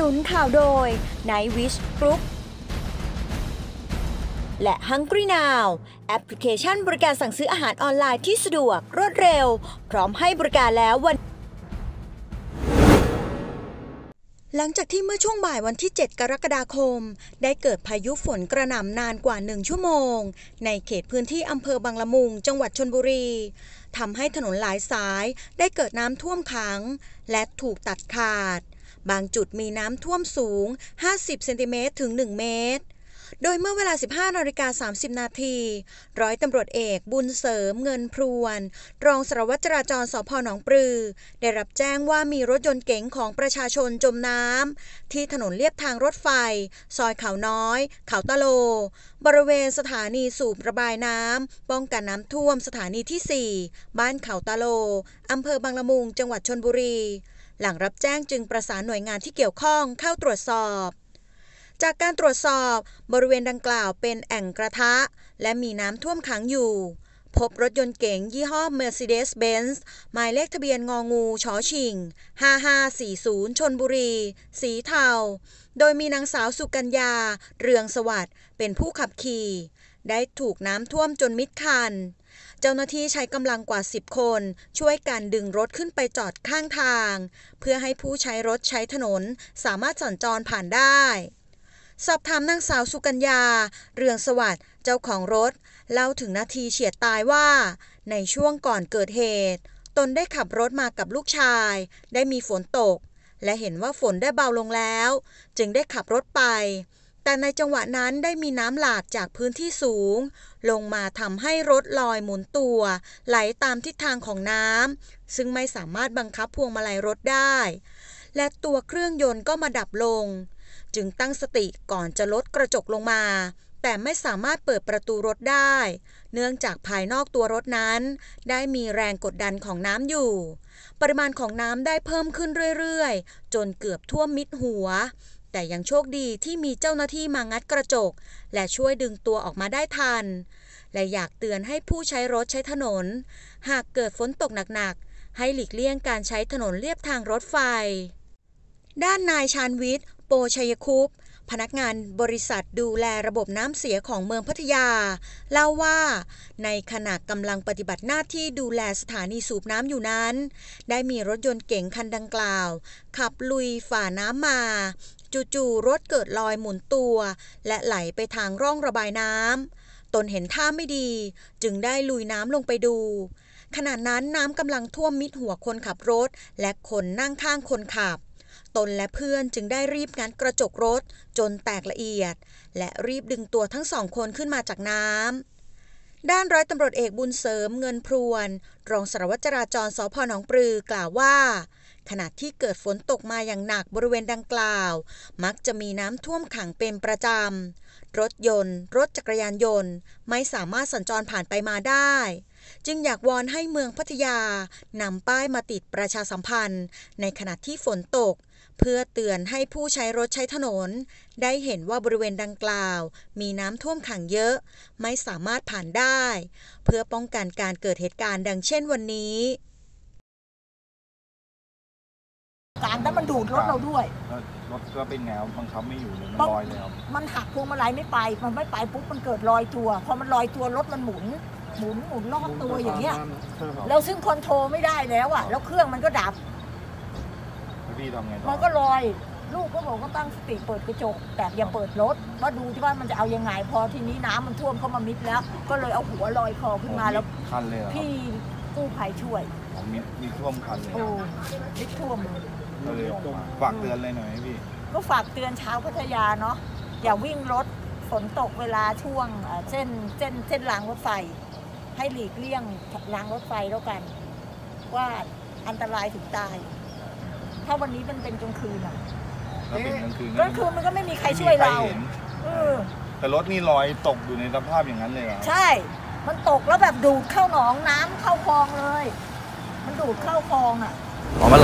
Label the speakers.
Speaker 1: นุนข่าวโดย Night Wish Group และ Hungry Now แอปพลิเคชันบริการสั่งซื้ออาหารออนไลน์ที่สะดวก รวดเร็ว พร้อมให้บริการแล้ววัน หลังจากที่เมื่อช่วงบ่ายวันที่ 7 กรกฎาคม ได้เกิดพายุฝนกระหน่ำนานกว่า 1 ชั่วโมง ในเขตพื้นที่อำเภอบางละมุง จังหวัดชนบุรีทำให้ถนนหลายสายได้เกิดน้ำท่วมขัง และถูกตัดขาด บางจุดมีน้ำท่วมสูง 50 เซนติเมตรถึง 1 เมตร โดยเมื่อเวลา 15นาฬิกา30 นาที ร้อยตำรวจเอกบุญเสริมเงินพรวน รองสารวัตรจราจรสพหนองปลือ ได้รับแจ้งว่ามีรถยนต์เก๋งของประชาชนจมน้ำที่ถนนเลียบทางรถไฟ ซอยเขาน้อย เขาตะโล บริเวณสถานีสูบระบายน้ำป้องกันน้ำท่วมสถานีที่ 4 บ้านเขาตะโลอำเภอบางละมุงจังหวัดชนบุรี หลังรับแจ้งจึงประสานหน่วยงานที่เกี่ยวข้องเข้าตรวจสอบ จากการตรวจสอบบริเวณดังกล่าวเป็นแอ่งกระทะ และมีน้ำท่วมขังอยู่ พบรถยนต์เก๋งยี่ห้อ Mercedes-Benz หมายเลขทะเบียนงองูชอชิง 5540 ชนบุรี สีเทา โดยมีนางสาวสุกัญญา เรืองสวัสดิ์เป็นผู้ขับขี่ ได้ถูกน้ำท่วมจนมิดคัน เจ้าหน้าที่ใช้กำลังกว่า 10 คน ช่วยกันดึงรถขึ้นไปจอดข้างทาง เพื่อให้ผู้ใช้รถใช้ถนนสามารถสัญจรผ่านได้ สอบถามนางสาวสุกัญญา เรืองสวัสดิ์เจ้าของรถ เล่าถึงนาทีเฉียดตายว่า ในช่วงก่อนเกิดเหตุ ตนได้ขับรถมากับลูกชาย ได้มีฝนตกและเห็นว่าฝนได้เบาลงแล้ว จึงได้ขับรถไป แต่ในจังหวะนั้นได้มีน้ำหลากจากพื้นที่สูง ลงมาทำให้รถลอยหมุนตัว ไหลตามทิศทางของน้ำซึ่งไม่สามารถบังคับพวงมาลัยรถได้ และตัวเครื่องยนต์ก็มาดับลง จึงตั้งสติก่อนจะลดกระจกลงมา แต่ไม่สามารถเปิดประตูรถได้ เนื่องจากภายนอกตัวรถนั้น ได้มีแรงกดดันของน้ำอยู่ ปริมาณของน้ำได้เพิ่มขึ้นเรื่อยๆ จนเกือบท่วมมิดหัว แต่ยังโชคดีที่มีเจ้าหน้าที่มางัดกระจก และช่วยดึงตัวออกมาได้ทัน และอยากเตือนให้ผู้ใช้รถใช้ถนน หากเกิดฝนตกหนักๆ ให้หลีกเลี่ยงการใช้ถนนเลียบทางรถไฟ ด้านนายชาญวิทย์ โปชัยคุปพนักงานบริษัทดูแลระบบน้ำเสียของเมืองพัทยา เล่าว่า ในขณะกำลังปฏิบัติหน้าที่ดูแลสถานีสูบน้ำอยู่นั้น ได้มีรถยนต์เก๋งคันดังกล่าว ขับลุยฝ่าน้ำมา จู่ๆรถเกิดลอยหมุนตัว และไหลไปทางร่องระบายน้ำตนเห็นท่าไม่ดี จึงได้ลุยน้ำลงไปดู ขณะนั้นน้ำกำลังท่วมมิดหัวคนขับรถ และคนนั่งข้างคนขับ ตนและเพื่อนจึงได้รีบงัดกระจกรถจนแตกละเอียด และรีบดึงตัวทั้งสองคนขึ้นมาจากน้ำด้านร้อยตำรวจเอกบุญเสริมเงินพรวน รองสารวัตรจราจรสพหนองปลือกล่าวว่า ขณะที่เกิดฝนตกมาอย่างหนักบริเวณดังกล่าว มักจะมีน้ำท่วมขังเป็นประจำ รถยนต์ รถจักรยานยนต์ ไม่สามารถสัญจรผ่านไปมาได้ จึงอยากวอนให้เมืองพัทยานำป้ายมาติดประชาสัมพันธ์ ในขณะที่ฝนตก เพื่อเตือนให้ผู้ใช้รถใช้ถนน ได้เห็นว่าบริเวณดังกล่าว มีน้ำท่วมขังเยอะ ไม่สามารถผ่านได้ เพื่อป้องกันการเกิดเหตุการณ์ดังเช่นวันนี้
Speaker 2: กลางแล้วมันดูดรถเราด้วย
Speaker 3: แล้วรถก็เป็นแนวบังคับไม่อยู่เลยมัน
Speaker 2: ปั๊บ
Speaker 3: ลอยเลยครับ
Speaker 2: มันหักพวงมาลัยไม่ไป มันไม่ไปปุ๊บมันเกิดลอยตัว พอมันลอยตัวรถมันหมุน หมุนหมุนรอบตัวอย่างเงี้ย แล้วซึ่งคอนโทรลไม่ได้แล้วอะ แล้วเครื่องมันก็ดับ
Speaker 3: แล้วพี่ทำไงต่อ
Speaker 2: มันก็ลอย ลูกก็บอกก็ตั้งสติเปิดกระจก แต่อย่าเปิดรถว่าดูที่ว่ามันจะเอายังไง พอทีนี้น้ำมันท่วมเข้ามามิดแล้ว ก็เลยเอาหัวลอยคอขึ้นมาแล้ว
Speaker 3: คันเลยเหรอครับ
Speaker 2: พี่กู้ภัยช่วย
Speaker 3: ผมมีมีท่วมคันเลย
Speaker 2: โอ้มิดท่วมเลย
Speaker 3: ก็เลยออกมาฝากเตือนเลยหน่อยให้พี่
Speaker 2: ก็ฝากเตือนชาวพัทยาเนาะอย่าวิ่งรถฝนตกเวลาช่วงเอ่อเส้นเส้นเส้นรางรถไฟ ให้หลีกเลี่ยงรางรถไฟแล้วกัน ว่าอันตรายถึงตาย ถ้าวันนี้มันเป็นกลางคืนอะ
Speaker 3: แล้วเป็นกลางคืน
Speaker 2: กลางคืนมันก็ไม่มีใครช่วยเรา
Speaker 3: ไม่มีใคห็น
Speaker 2: เออ
Speaker 3: แต่รถนี่ลอยตกอยู่ในสภาพอย่างนั้นเลยเหรอ
Speaker 2: ใช่ มันตกแล้วแบบดูดเข้าหนองน้ำเข้าคลองเลย มันดูดเข้าคลองอะ
Speaker 4: อ๋อมัน